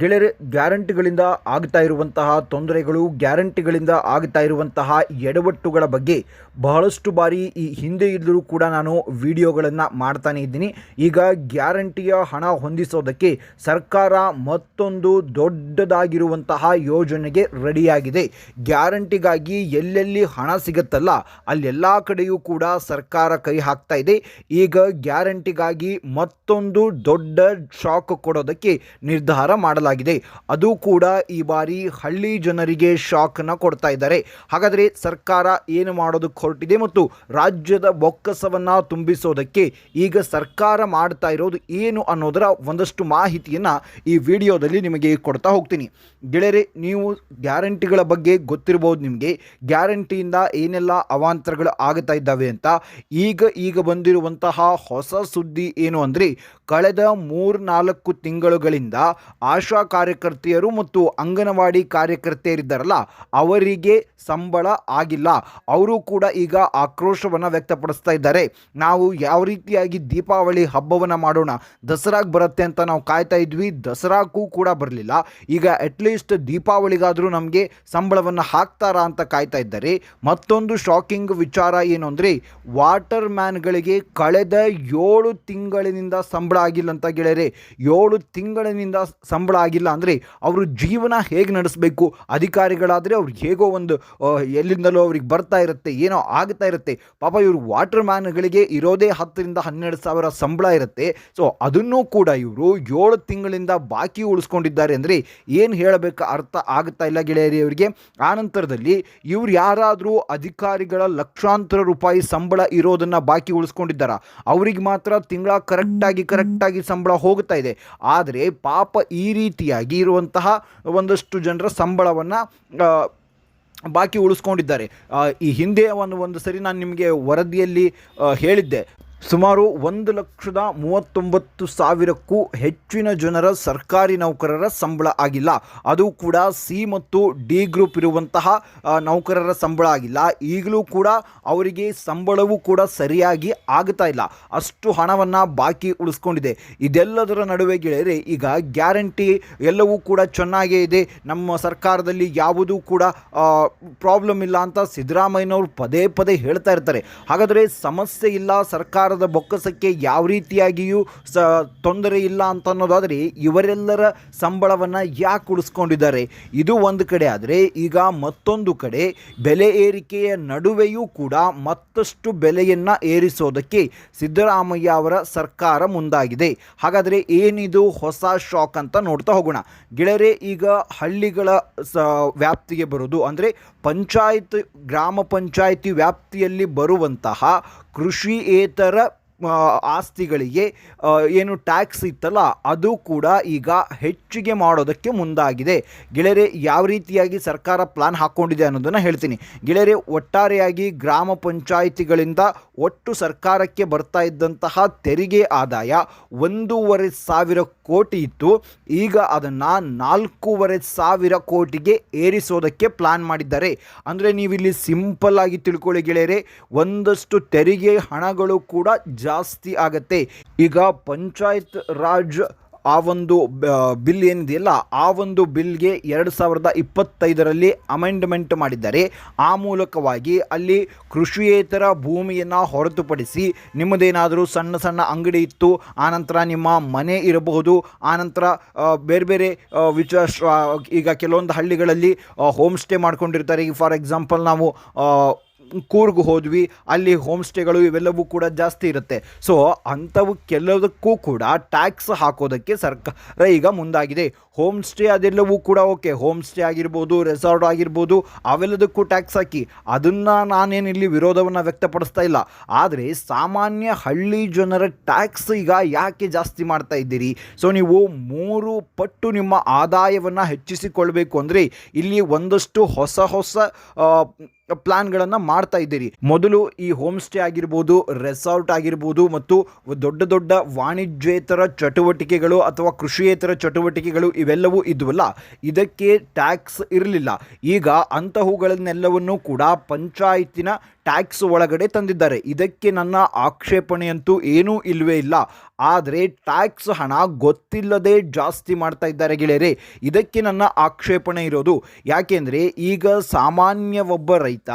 ಗೆಳೆಯರೆ ಗ್ಯಾರಂಟಿಗಳಿಂದ ಆಗ್ತಾ ಇರುವಂತಹ ತೊಂದರೆಗಳು, ಗ್ಯಾರಂಟಿಗಳಿಂದ ಆಗ್ತಾ ಇರುವಂತಹ ಎಡವಟ್ಟುಗಳ ಬಗ್ಗೆ ಬಹಳಷ್ಟು ಬಾರಿ ಈ ಹಿಂದೆ ಇದ್ದರೂ ಕೂಡ ನಾನು ವಿಡಿಯೋಗಳನ್ನು ಮಾಡ್ತಾನೆ ಇದ್ದೀನಿ. ಈಗ ಗ್ಯಾರಂಟಿಯ ಹಣ ಹೊಂದಿಸೋದಕ್ಕೆ ಸರ್ಕಾರ ಮತ್ತೊಂದು ದೊಡ್ಡದಾಗಿರುವಂತಹ ಯೋಜನೆಗೆ ರೆಡಿಯಾಗಿದೆ. ಗ್ಯಾರಂಟಿಗಾಗಿ ಎಲ್ಲೆಲ್ಲಿ ಹಣ ಸಿಗುತ್ತಲ್ಲ, ಅಲ್ಲೆಲ್ಲ ಕಡೆಯೂ ಕೂಡ ಸರ್ಕಾರ ಕೈ ಹಾಕ್ತಾ ಇದೆ. ಈಗ ಗ್ಯಾರಂಟಿಗಾಗಿ ಮತ್ತೊಂದು ದೊಡ್ಡ ಶಾಕ್ ಕೊಡೋದಕ್ಕೆ ನಿರ್ಧಾರ ಮಾಡಲಾಗಿದೆ. ಅದು ಕೂಡ ಈ ಬಾರಿ ಹಳ್ಳಿ ಜನರಿಗೆ ಶಾಕ್ನ ಕೊಡ್ತಾ ಇದ್ದಾರೆ. ಹಾಗಾದರೆ ಸರ್ಕಾರ ಏನು ಮಾಡೋದಕ್ಕೆ ಹೊರಟಿದೆ ಮತ್ತು ರಾಜ್ಯದ ಬೊಕ್ಕಸವನ್ನು ತುಂಬಿಸೋದಕ್ಕೆ ಈಗ ಸರ್ಕಾರ ಮಾಡ್ತಾ ಇರೋದು ಏನು ಅನ್ನೋದರ ಒಂದಷ್ಟು ಮಾಹಿತಿಯನ್ನು ಈ ವಿಡಿಯೋದಲ್ಲಿ ನಿಮಗೆ ಕೊಡ್ತಾ ಹೋಗ್ತೀನಿ. ಗೆಳೆಯರೆ, ನೀವು ಗ್ಯಾರಂಟಿಗಳ ಬಗ್ಗೆ ಗೊತ್ತಿರ್ಬೋದು ನಿಮಗೆ. ಗ್ಯಾರಂಟಿಯಿಂದ ಏನೆಲ್ಲ ಅವಾಂತರಗಳು ಆಗ್ತಾ ಇದ್ದಾವೆ ಅಂತ. ಈಗ ಈಗ ಬಂದಿರುವಂತಹ ಹೊಸ ಸುದ್ದಿ ಏನು ಅಂದರೆ ಕಳೆದ ಮೂರ್ನಾಲ್ಕು ತಿಂಗಳುಗಳಿಂದ ಆಶಾ ಕಾರ್ಯಕರ್ತೆಯರು ಮತ್ತು ಅಂಗನವಾಡಿ ಕಾರ್ಯಕರ್ತೆಯರಿದ್ದಾರಲ್ಲ, ಅವರಿಗೆ ಸಂಬಳ ಆಗಿಲ್ಲ. ಅವರು ಕೂಡ ಈಗ ಆಕ್ರೋಶವನ್ನು ವ್ಯಕ್ತಪಡಿಸ್ತಾ ಇದ್ದಾರೆ. ನಾವು ಯಾವ ರೀತಿಯಾಗಿ ದೀಪಾವಳಿ ಹಬ್ಬವನ್ನು ಮಾಡೋಣ, ದಸರಾಗೆ ಬರುತ್ತೆ ಅಂತ ನಾವು ಕಾಯ್ತಾ ಇದ್ವಿ, ದಸರಾಕ್ಕೂ ಕೂಡ ಬರಲಿಲ್ಲ. ಈಗ ಅಟ್ಲೀಸ್ಟ್ ದೀಪಾವಳಿಗಾದರೂ ನಮಗೆ ಸಂಬಳವನ್ನು ಹಾಕ್ತಾರಾ ಅಂತ ಕಾಯ್ತಾ ಇದ್ದಾರೆ. ಮತ್ತೊಂದು ಶಾಕಿಂಗ್ ವಿಚಾರ ಏನು ಅಂದರೆ ವಾಟರ್ ಮ್ಯಾನ್ಗಳಿಗೆ ಕಳೆದ ಏಳು ತಿಂಗಳಿನಿಂದ ಸಂಬಳ ಆಗಿಲ್ಲ ಅಂತ ಗೆಳೆಯರೆ, ಏಳು ತಿಂಗಳಿನಿಂದ ಸಂಬಳ ಆಗಿಲ್ಲ ಅಂದರೆ ಅವರು ಜೀವನ ಹೇಗೆ ನಡೆಸಬೇಕು? ಅಧಿಕಾರಿಗಳಾದರೆ ಅವ್ರಿಗೆ ಹೇಗೋ ಒಂದು ಎಲ್ಲಿಂದಲೋ ಅವ್ರಿಗೆ ಬರ್ತಾ ಇರುತ್ತೆ, ಏನೋ ಆಗ್ತಾ ಇರುತ್ತೆ. ಪಾಪ ಇವರು ವಾಟರ್ ಮ್ಯಾನ್ಗಳಿಗೆ ಇರೋದೇ ಹತ್ತರಿಂದ ಹನ್ನೆರಡು ಸಾವಿರ ಸಂಬಳ ಇರುತ್ತೆ. ಸೊ ಅದನ್ನೂ ಕೂಡ ಇವರು ಏಳು ತಿಂಗಳಿಂದ ಬಾಕಿ ಉಳಿಸ್ಕೊಂಡಿದ್ದಾರೆ ಅಂದರೆ ಏನು ಹೇಳಬೇಕು ಅರ್ಥ ಆಗ್ತಾ ಇಲ್ಲ ಗೆಳೆಯರಿ ಅವರಿಗೆ ಆನಂತರದಲ್ಲಿ ಇವ್ರು ಯಾರಾದರೂ ಅಧಿಕಾರಿಗಳ ಲಕ್ಷಾಂತರ ರೂಪಾಯಿ ಸಂಬಳ ಇರೋದನ್ನು ಬಾಕಿ ಉಳಿಸ್ಕೊಂಡಿದ್ದಾರಾ? ಅವರಿಗೆ ಮಾತ್ರ ತಿಂಗಳ ಕರೆಕ್ಟಾಗಿ ಕರೆಕ್ಟಾಗಿ ಸಂಬಳ ಹೋಗ್ತಾ ಇದೆ. ಆದರೆ ಪಾಪ ಈ ರೀತಿಯಾಗಿ ಇರುವಂತಹ ಒಂದಷ್ಟು ಜನರ ಸಂಬಳವನ್ನು ಬಾಕಿ ಉಳಿಸ್ಕೊಂಡಿದ್ದಾರೆ. ಈ ಹಿಂದೆ ಒಂದು ಒಂದು ಸರಿ ನಾನು ನಿಮಗೆ ವರದಿಯಲ್ಲಿ ಹೇಳಿದ್ದೆ. ಸುಮಾರು ಒಂದು ಲಕ್ಷದ ಮೂವತ್ತೊಂಬತ್ತು ಸಾವಿರಕ್ಕೂ ಹೆಚ್ಚಿನ ಜನರ ಸರ್ಕಾರಿ ನೌಕರರ ಸಂಬಳ ಆಗಿಲ್ಲ. ಅದು ಕೂಡ ಸಿ ಮತ್ತು ಡಿ ಗ್ರೂಪ್ ಇರುವಂತಹ ನೌಕರರ ಸಂಬಳ ಆಗಿಲ್ಲ. ಈಗಲೂ ಕೂಡ ಅವರಿಗೆ ಸಂಬಳವೂ ಕೂಡ ಸರಿಯಾಗಿ ಆಗ್ತಾ ಇಲ್ಲ. ಅಷ್ಟು ಹಣವನ್ನು ಬಾಕಿ ಉಳಿಸ್ಕೊಂಡಿದೆ. ಇದೆಲ್ಲದರ ನಡುವೆ ಗೆಳೆಯರೆ, ಈಗ ಗ್ಯಾರಂಟಿ ಎಲ್ಲವೂ ಕೂಡ ಚೆನ್ನಾಗೇ ಇದೆ. ನಮ್ಮ ಸರ್ಕಾರದಲ್ಲಿ ಯಾವುದೂ ಕೂಡ ಪ್ರಾಬ್ಲಮ್ ಇಲ್ಲ ಅಂತ ಸಿದ್ದರಾಮಯ್ಯನವರು ಪದೇ ಪದೇ ಹೇಳ್ತಾ ಇರ್ತಾರೆ. ಹಾಗಾದರೆ ಸಮಸ್ಯೆ ಇಲ್ಲ ಸರ್ಕಾರದ ಬೊಕ್ಕಸಕ್ಕೆ ಯಾವ ರೀತಿಯಾಗಿಯೂ ಸ ತೊಂದರೆ ಇಲ್ಲ ಅಂತ ಅನ್ನೋದಾದರೆ ಇವರೆಲ್ಲರ ಸಂಬಳವನ್ನು ಯಾಕೆ ಉಳಿಸ್ಕೊಂಡಿದ್ದಾರೆ? ಇದು ಒಂದು ಕಡೆ ಆದರೆ ಈಗ ಮತ್ತೊಂದು ಕಡೆ ಬೆಲೆ ಏರಿಕೆಯ ನಡುವೆಯೂ ಕೂಡ ಮತ್ತಷ್ಟು ಬೆಲೆಯನ್ನು ಏರಿಸೋದಕ್ಕೆ ಸಿದ್ದರಾಮಯ್ಯ ಅವರ ಸರ್ಕಾರ ಮುಂದಾಗಿದೆ. ಹಾಗಾದರೆ ಏನಿದು ಹೊಸ ಶಾಕ್ ಅಂತ ನೋಡ್ತಾ ಹೋಗೋಣ. ಗೆಳೆಯರೆ, ಈಗ ಹಳ್ಳಿಗಳ ಸ ವ್ಯಾಪ್ತಿಗೆ ಬರೋದು ಅಂದರೆ ಪಂಚಾಯತ್, ಗ್ರಾಮ ಪಂಚಾಯಿತಿ ವ್ಯಾಪ್ತಿಯಲ್ಲಿ ಬರುವಂತಹ ಕೃಷಿಯೇತರ ಆ, ಆಸ್ತಿಗಳಿಗೆ ಏನು ಟ್ಯಾಕ್ಸ್ ಇತ್ತಲ್ಲ, ಅದು ಕೂಡ ಈಗ ಹೆಚ್ಚಿಗೆ ಮಾಡೋದಕ್ಕೆ ಮುಂದಾಗಿದೆ. ಗೆಳೆಯರೆ ಯಾವ ರೀತಿಯಾಗಿ ಸರ್ಕಾರ ಪ್ಲಾನ್ ಹಾಕ್ಕೊಂಡಿದೆ ಅನ್ನೋದನ್ನು ಹೇಳ್ತೀನಿ. ಗೆಳೆಯರೆ ಒಟ್ಟಾರೆಯಾಗಿ ಗ್ರಾಮ ಪಂಚಾಯಿತಿಗಳಿಂದ ಒಟ್ಟು ಸರ್ಕಾರಕ್ಕೆ ಬರ್ತಾ ಇದ್ದಂತಹ ತೆರಿಗೆ ಆದಾಯ ಒಂದೂವರೆ ಸಾವಿರ ಕೋಟಿ ಇತ್ತು. ಈಗ ಅದನ್ನು ನಾಲ್ಕೂವರೆ ಸಾವಿರ ಕೋಟಿಗೆ ಏರಿಸೋದಕ್ಕೆ ಪ್ಲಾನ್ ಮಾಡಿದ್ದಾರೆ. ಅಂದರೆ ನೀವಿಲ್ಲಿ ಸಿಂಪಲ್ ಆಗಿ ತಿಳ್ಕೊಳ್ಳಿ ಗೆಳೆಯರೆ ಒಂದಷ್ಟು ತೆರಿಗೆ ಹಣಗಳು ಕೂಡ ಜಾಸ್ತಿ ಆಗತ್ತೆ. ಈಗ ಪಂಚಾಯತ್ ರಾಜ್ ಆ ಒಂದು ಬಿಲ್ ಏನಿದೆಯಲ್ಲ, ಆ ಒಂದು ಬಿಲ್ಗೆ ಎರಡು ಸಾವಿರದ ಇಪ್ಪತ್ತೈದರಲ್ಲಿ ಅಮೆಂಡ್ಮೆಂಟ್ ಮಾಡಿದ್ದಾರೆ. ಆ ಮೂಲಕವಾಗಿ ಅಲ್ಲಿ ಕೃಷಿಯೇತರ ಭೂಮಿಯನ್ನು ಹೊರತುಪಡಿಸಿ ನಿಮ್ಮದೇನಾದರೂ ಸಣ್ಣ ಸಣ್ಣ ಅಂಗಡಿ ಇತ್ತು ಆನಂತರ ನಿಮ್ಮ ಮನೆ ಇರಬಹುದು ಆನಂತರ ಬೇರೆ ಬೇರೆ ವಿಚಾರ ಈಗ ಕೆಲವೊಂದು ಹಳ್ಳಿಗಳಲ್ಲಿ ಹೋಮ್ ಸ್ಟೇ ಮಾಡ್ಕೊಂಡಿರ್ತಾರೆ. ಈಗ ಫಾರ್ ಎಕ್ಸಾಂಪಲ್ ನಾವು ಕೂರ್ಗ್ ಹೋದ್ವಿ, ಅಲ್ಲಿ ಹೋಮ್ ಸ್ಟೇಗಳು ಇವೆಲ್ಲವೂ ಕೂಡ ಜಾಸ್ತಿ ಇರುತ್ತೆ. ಸೊ ಅಂಥವು ಕೆಲದಕ್ಕೂ ಕೂಡ ಟ್ಯಾಕ್ಸ್ ಹಾಕೋದಕ್ಕೆ ಸರ್ಕಾರ ಈಗ ಮುಂದಾಗಿದೆ. ಹೋಮ್ ಸ್ಟೇ ಅದೆಲ್ಲವೂ ಕೂಡ ಓಕೆ ಹೋಮ್ ಸ್ಟೇ ಆಗಿರ್ಬೋದು ರೆಸಾರ್ಟ್ ಆಗಿರ್ಬೋದು, ಅವೆಲ್ಲದಕ್ಕೂ ಟ್ಯಾಕ್ಸ್ ಹಾಕಿ. ಅದನ್ನು ನಾನೇನು ಇಲ್ಲಿ ವಿರೋಧವನ್ನು ವ್ಯಕ್ತಪಡಿಸ್ತಾ ಇಲ್ಲ. ಆದರೆ ಸಾಮಾನ್ಯ ಹಳ್ಳಿ ಜನರ ಟ್ಯಾಕ್ಸ್ ಈಗ ಯಾಕೆ ಜಾಸ್ತಿ ಮಾಡ್ತಾ ಇದ್ದೀರಿ? ಸೊ ನೀವು ಮೂರು ಪಟ್ಟು ನಿಮ್ಮ ಆದಾಯವನ್ನು ಹೆಚ್ಚಿಸಿಕೊಳ್ಬೇಕು ಅಂದರೆ ಇಲ್ಲಿ ಒಂದಷ್ಟು ಹೊಸ ಹೊಸ ಪ್ಲಾನ್ಗಳನ್ನು ಮಾಡ್ತಾ ಇದ್ದೀರಿ. ಮೊದಲು ಈ ಹೋಮ್ ಸ್ಟೇ ಆಗಿರ್ಬೋದು, ರೆಸಾರ್ಟ್ ಆಗಿರ್ಬೋದು ಮತ್ತು ದೊಡ್ಡ ದೊಡ್ಡ ವಾಣಿಜ್ಯೇತರ ಚಟುವಟಿಕೆಗಳು ಅಥವಾ ಕೃಷಿಯೇತರ ಚಟುವಟಿಕೆಗಳು ಇವೆಲ್ಲವೂ ಇದ್ವಲ್ಲ, ಇದಕ್ಕೆ ಟ್ಯಾಕ್ಸ್ ಇರಲಿಲ್ಲ. ಈಗ ಅಂತಹವುಗಳನ್ನೆಲ್ಲವನ್ನೂ ಕೂಡ ಪಂಚಾಯತಿನ ಟ್ಯಾಕ್ಸ್ ಒಳಗಡೆ ತಂದಿದ್ದಾರೆ. ಇದಕ್ಕೆ ನನ್ನ ಆಕ್ಷೇಪಣೆಯಂತೂ ಏನೂ ಇಲ್ಲವೇ ಇಲ್ಲ. ಆದರೆ ಟ್ಯಾಕ್ಸ್ ಹಣ ಗೊತ್ತಿಲ್ಲದೆ ಜಾಸ್ತಿ ಮಾಡ್ತಾ ಇದ್ದಾರೆ ಗೆಳೆಯರೆ. ಇದಕ್ಕೆ ನನ್ನ ಆಕ್ಷೇಪಣೆ ಇರೋದು. ಯಾಕೆಂದರೆ ಈಗ ಸಾಮಾನ್ಯ ಒಬ್ಬ ರೈತ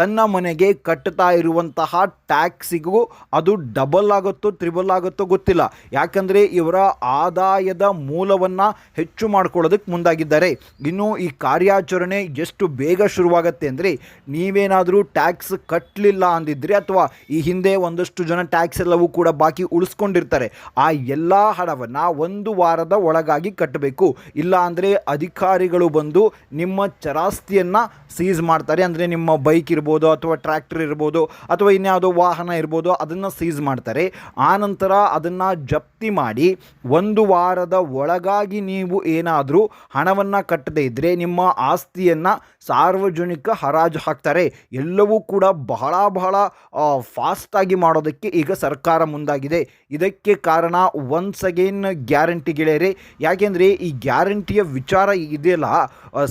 ತನ್ನ ಮನೆಗೆ ಕಟ್ತಾ ಇರುವಂತಹ ಟ್ಯಾಕ್ಸಿಗೂ ಅದು ಡಬಲ್ ಆಗುತ್ತೋ ತ್ರಿಬಲ್ ಆಗುತ್ತೋ ಗೊತ್ತಿಲ್ಲ. ಯಾಕಂದರೆ ಇವರ ಆದಾಯದ ಮೂಲವನ್ನು ಹೆಚ್ಚು ಮಾಡ್ಕೊಳ್ಳೋದಕ್ಕೆ ಮುಂದಾಗಿದ್ದಾರೆ. ಇನ್ನು ಈ ಕಾರ್ಯಾಚರಣೆ ಎಷ್ಟು ಬೇಗ ಶುರುವಾಗತ್ತೆ ಅಂದರೆ ನೀವೇನಾದರೂ ಟ್ಯಾಕ್ಸ್ ಕಟ್ಟಲಿಲ್ಲ ಅಂದಿದ್ರೆ ಅಥವಾ ಈ ಹಿಂದೆ ಒಂದಷ್ಟು ಜನ ಟ್ಯಾಕ್ಸ್ ಎಲ್ಲವೂ ಕೂಡ ಬಾಕಿ ಉಳಿಸ್ಕೊಂಡಿರ್ತಾರೆ. ಆ ಎಲ್ಲ ಹಣವನ್ನು ಒಂದು ವಾರದ ಒಳಗಾಗಿ ಕಟ್ಟಬೇಕು. ಇಲ್ಲ ಅಂದರೆ ಅಧಿಕಾರಿಗಳು ಬಂದು ನಿಮ್ಮ ಚರಾಸ್ತಿಯನ್ನು ಸೀಸ್ ಮಾಡ್ತಾರೆ. ಅಂದರೆ ನಿಮ್ಮ ಬೈಕ್ ಇರ್ಬೋದು ಅಥವಾ ಟ್ರ್ಯಾಕ್ಟರ್ ಇರ್ಬೋದು ಅಥವಾ ಇನ್ಯಾವುದೋ ವಾಹನ ಇರ್ಬೋದು ಅದನ್ನು ಸೀಸ್ ಮಾಡ್ತಾರೆ. ಆನಂತರ ಅದನ್ನು ಜಪ್ತಿ ಮಾಡಿ ಒಂದು ವಾರದ ಒಳಗಾಗಿ ನೀವು ಏನಾದರೂ ಹಣವನ್ನು ಕಟ್ಟದೇ ಇದ್ದರೆ ನಿಮ್ಮ ಆಸ್ತಿಯನ್ನು ಸಾರ್ವಜನಿಕ ಹರಾಜು ಹಾಕ್ತಾರೆ. ಎಲ್ಲವೂ ಕೂಡ ಬಹಳ ಬಹಳ ಫಾಸ್ಟಾಗಿ ಮಾಡೋದಕ್ಕೆ ಈಗ ಸರ್ಕಾರ ಮುಂದಾಗಿದೆ. ಇದಕ್ಕೆ ಕಾರಣ ಒನ್ಸ್ ಅಗೇನ್ ಗ್ಯಾರಂಟಿ ಗೆಳೆಯರೆ ಯಾಕೆಂದರೆ ಈ ಗ್ಯಾರಂಟಿಯ ವಿಚಾರ ಇದೆಯಲ್ಲ ಆ,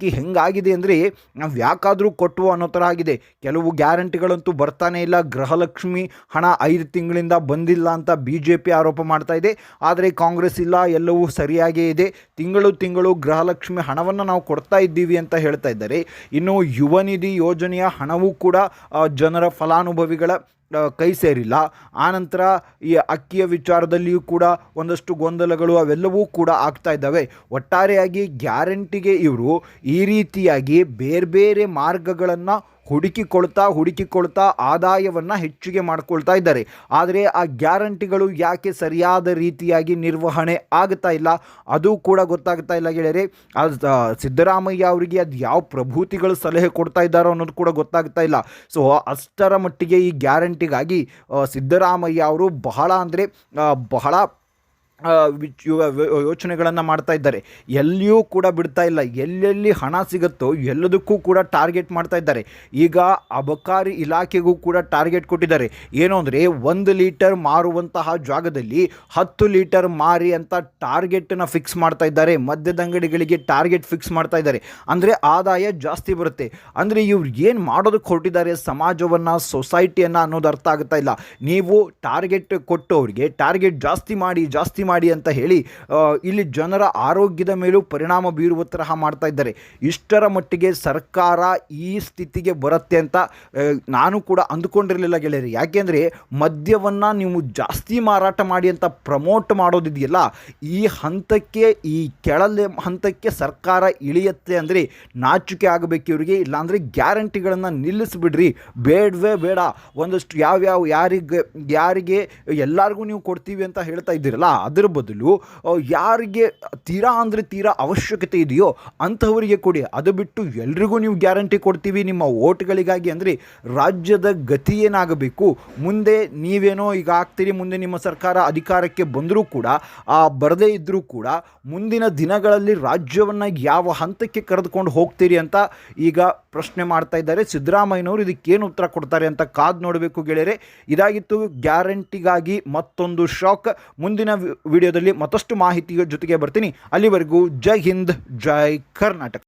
ಸರ್ಕಾರದಕ್ಕೆ ಹೆಂಗಾಗಿದೆ ಅಂದರೆ ನಾವು ಯಾಕಾದರೂ ಕೊಟ್ಟು ಅನ್ನೋ ಥರ ಆಗಿದೆ. ಕೆಲವು ಗ್ಯಾರಂಟಿಗಳಂತೂ ಬರ್ತಾನೆ ಇಲ್ಲ. ಗೃಹಲಕ್ಷ್ಮಿ ಹಣ ಐದು ತಿಂಗಳಿಂದ ಬಂದಿಲ್ಲ ಅಂತ ಬಿ ಜೆ ಪಿ ಆರೋಪ ಮಾಡ್ತಾ ಇದೆ. ಆದರೆ ಕಾಂಗ್ರೆಸ್ ಇಲ್ಲ, ಎಲ್ಲವೂ ಸರಿಯಾಗೇ ಇದೆ. ತಿಂಗಳು ತಿಂಗಳು ಗೃಹಲಕ್ಷ್ಮಿ ಹಣವನ್ನು ನಾವು ಕೊಡ್ತಾ ಇದ್ದೀವಿ ಅಂತ ಹೇಳ್ತಾ ಇದ್ದಾರೆ. ಇನ್ನು ಯುವ ನಿಧಿ ಯೋಜನೆಯ ಹಣವೂ ಕೂಡ ಜನರ ಫಲಾನುಭವಿಗಳ ಕೈ ಸೇರಿಲ್ಲ. ಆನಂತರ ಈ ಅಕ್ಕಿಯ ವಿಚಾರದಲ್ಲಿಯೂ ಕೂಡ ಒಂದಷ್ಟು ಗೊಂದಲಗಳು ಅವೆಲ್ಲವೂ ಕೂಡ ಆಗ್ತಾ ಇದ್ದಾವೆ. ಒಟ್ಟಾರೆಯಾಗಿ ಗ್ಯಾರಂಟಿಗೆ ಇವರು ಈ ರೀತಿಯಾಗಿ ಬೇರೆ ಬೇರೆ ಮಾರ್ಗಗಳನ್ನು ಹುಡುಕಿಕೊಳ್ತಾ ಹುಡುಕಿಕೊಳ್ತಾ ಆದಾಯವನ್ನು ಹೆಚ್ಚಿಗೆ ಮಾಡಿಕೊಳ್ತಾ ಇದ್ದಾರೆ. ಆದರೆ ಆ ಗ್ಯಾರಂಟಿಗಳು ಯಾಕೆ ಸರಿಯಾದ ರೀತಿಯಾಗಿ ನಿರ್ವಹಣೆ ಆಗ್ತಾ ಇಲ್ಲ? ಅದು ಕೂಡ ಗೊತ್ತಾಗ್ತಾ ಇಲ್ಲ ಗೆಳೆಯರೆ. ಅದು ಸಿದ್ದರಾಮಯ್ಯ ಅವರಿಗೆ ಅದು ಯಾವ ಪ್ರಭೂತಿಗಳು ಸಲಹೆ ಕೊಡ್ತಾ ಇದ್ದಾರೋ ಅನ್ನೋದು ಕೂಡ ಗೊತ್ತಾಗ್ತಾ ಇಲ್ಲ. ಸೊ, ಅಷ್ಟರ ಮಟ್ಟಿಗೆ ಈ ಗ್ಯಾರಂಟಿಗಾಗಿ ಸಿದ್ದರಾಮಯ್ಯ ಅವರು ಬಹಳ ಅಂದರೆ ಬಹಳ ಯೋಚನೆಗಳನ್ನು ಮಾಡ್ತಾ ಇದ್ದಾರೆ. ಎಲ್ಲಿಯೂ ಕೂಡ ಬಿಡ್ತಾ ಇಲ್ಲ. ಎಲ್ಲೆಲ್ಲಿ ಹಣ ಸಿಗುತ್ತೋ ಎಲ್ಲದಕ್ಕೂ ಕೂಡ ಟಾರ್ಗೆಟ್ ಮಾಡ್ತಾ ಇದ್ದಾರೆ. ಈಗ ಅಬಕಾರಿ ಇಲಾಖೆಗೂ ಕೂಡ ಟಾರ್ಗೆಟ್ ಕೊಟ್ಟಿದ್ದಾರೆ. ಏನು ಅಂದರೆ ಒಂದು ಲೀಟರ್ ಮಾರುವಂತಹ ಜಾಗದಲ್ಲಿ ಹತ್ತು ಲೀಟರ್ ಮಾರಿ ಅಂತ ಟಾರ್ಗೆಟನ್ನು ಫಿಕ್ಸ್ ಮಾಡ್ತಾ ಇದ್ದಾರೆ. ಮದ್ಯದ ಅಂಗಡಿಗಳಿಗೆ ಟಾರ್ಗೆಟ್ ಫಿಕ್ಸ್ ಮಾಡ್ತಾ ಇದ್ದಾರೆ. ಅಂದರೆ ಆದಾಯ ಜಾಸ್ತಿ ಬರುತ್ತೆ. ಅಂದರೆ ಇವ್ರು ಏನು ಮಾಡೋದಕ್ಕೆ ಹೊರಟಿದ್ದಾರೆ? ಸಮಾಜವನ್ನು, ಸೊಸೈಟಿಯನ್ನು ಅನ್ನೋದು ಅರ್ಥ ಆಗ್ತಾ ಇಲ್ಲ. ನೀವು ಟಾರ್ಗೆಟ್ ಕೊಟ್ಟು ಅವರಿಗೆ ಟಾರ್ಗೆಟ್ ಜಾಸ್ತಿ ಮಾಡಿ, ಜಾಸ್ತಿ ಮಾಡಿ ಅಂತ ಹೇಳಿ ಇಲ್ಲಿ ಜನರ ಆರೋಗ್ಯದ ಮೇಲೂ ಪರಿಣಾಮ ಬೀರುವ ತರಹ ಮಾಡ್ತಾ ಇದ್ದಾರೆ. ಇಷ್ಟರ ಮಟ್ಟಿಗೆ ಸರ್ಕಾರ ಈ ಸ್ಥಿತಿಗೆ ಬರುತ್ತೆ ಅಂತ ನಾನು ಕೂಡ ಅಂದುಕೊಂಡಿರಲಿಲ್ಲ ಗೆಳೆಯರಿ. ಯಾಕೆಂದರೆ ಮದ್ಯವನ್ನು ನೀವು ಜಾಸ್ತಿ ಮಾರಾಟ ಮಾಡಿ ಅಂತ ಪ್ರಮೋಟ್ ಮಾಡೋದಿದೆಯಲ್ಲ, ಈ ಹಂತಕ್ಕೆ, ಈ ಕೆಳಲೆ ಹಂತಕ್ಕೆ ಸರ್ಕಾರ ಇಳಿಯತ್ತೆ ಅಂದರೆ ನಾಚಿಕೆ ಆಗಬೇಕು ಇವರಿಗೆ. ಇಲ್ಲಾಂದರೆ ಗ್ಯಾರಂಟಿಗಳನ್ನು ನಿಲ್ಲಿಸಿಬಿಡ್ರಿ. ಬೇಡವೇ ಬೇಡ. ಒಂದಷ್ಟು ಯಾವ್ಯಾವ ಯಾರಿಗೆ ಯಾರಿಗೆ ಎಲ್ಲರಿಗೂ ನೀವು ಕೊಡ್ತೀವಿ ಅಂತ ಹೇಳ್ತಾ ಇದ್ದೀರಲ್ಲ ಅದರ ಬದಲು ಯಾರಿಗೆ ತೀರಾ ಅಂದರೆ ತೀರಾ ಅವಶ್ಯಕತೆ ಇದೆಯೋ ಅಂಥವರಿಗೆ ಕೊಡಿ. ಅದು ಬಿಟ್ಟು ಎಲ್ರಿಗೂ ನೀವು ಗ್ಯಾರಂಟಿ ಕೊಡ್ತೀವಿ. ನಿಮ್ಮ ಓಟ್ಗಳಿಗಾಗಿ ಅಂದರೆ ರಾಜ್ಯದ ಗತಿ ಏನಾಗಬೇಕು? ಮುಂದೆ ನೀವೇನೋ ಈಗ ಆಗ್ತೀರಿ. ಮುಂದೆ ನಿಮ್ಮ ಸರ್ಕಾರ ಅಧಿಕಾರಕ್ಕೆ ಬಂದರೂ ಕೂಡ, ಆ, ಬರದೇ ಇದ್ದರೂ ಕೂಡ ಮುಂದಿನ ದಿನಗಳಲ್ಲಿ ರಾಜ್ಯವನ್ನು ಯಾವ ಹಂತಕ್ಕೆ ಕರೆದುಕೊಂಡು ಹೋಗ್ತೀರಿ ಅಂತ ಈಗ ಪ್ರಶ್ನೆ ಮಾಡ್ತಾ ಇದ್ದಾರೆ. ಸಿದ್ದರಾಮಯ್ಯನವರು ಇದಕ್ಕೇನು ಉತ್ತರ ಕೊಡ್ತಾರೆ ಅಂತ ಕಾದು ನೋಡಬೇಕು ಗೆಳೆಯರೆ. ಇದಾಗಿತ್ತು ಗ್ಯಾರಂಟಿಗಾಗಿ ಮತ್ತೊಂದು ಶಾಕ್. ಮುಂದಿನ ವಿಡಿಯೋದಲ್ಲಿ ಮತ್ತಷ್ಟು ಮಾಹಿತಿಯ ಜೊತೆಗೆ ಬರ್ತೀನಿ. ಅಲ್ಲಿವರೆಗೂ ಜೈ ಹಿಂದ್ ಜೈ ಕರ್ನಾಟಕ.